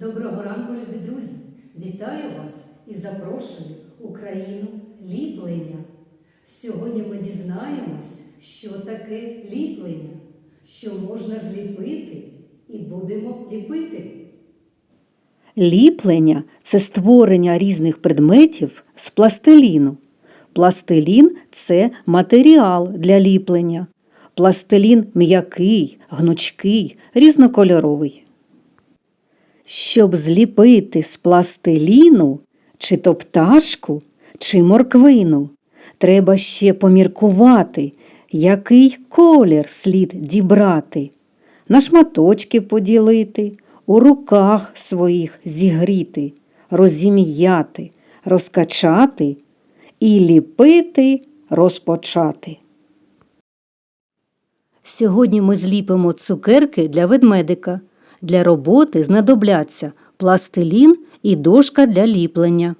Доброго ранку, любі друзі! Вітаю вас і запрошую у країну ліплення. Сьогодні ми дізнаємось, що таке ліплення, що можна зліпити і будемо ліпити. Ліплення це створення різних предметів з пластиліну. Пластилін це матеріал для ліплення. Пластилін м'який, гнучкий, різнокольоровий. Щоб зліпити з пластиліну чи то пташку, чи морквину, треба ще поміркувати, який колір слід дібрати, на шматочки поділити, у руках своїх зігріти, розім'яти, розкачати і ліпити розпочати. Сьогодні ми зліпимо цукерки для ведмедика. Для роботи знадобляться пластилін і дошка для ліплення.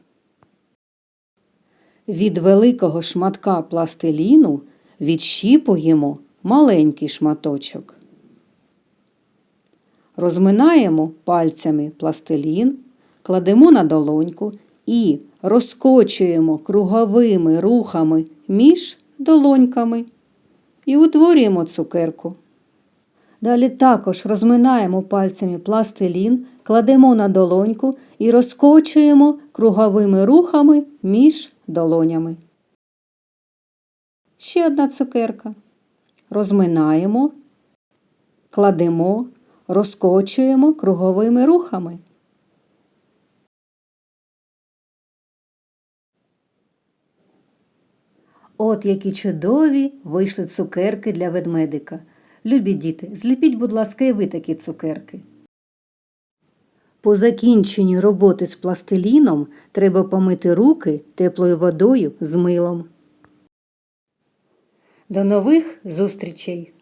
Від великого шматка пластиліну відщіпуємо маленький шматочок. Розминаємо пальцями пластилін, кладемо на долоньку і розкочуємо круговими рухами між долоньками і утворюємо цукерку. Далі також розминаємо пальцями пластилін, кладемо на долоньку і розкочуємо круговими рухами між долонями. Ще одна цукерка. Розминаємо, кладемо, розкочуємо круговими рухами. От які чудові вийшли цукерки для ведмедика. Любі діти, зліпіть, будь ласка, і ви такі цукерки. По закінченню роботи з пластиліном треба помити руки теплою водою з милом. До нових зустрічей!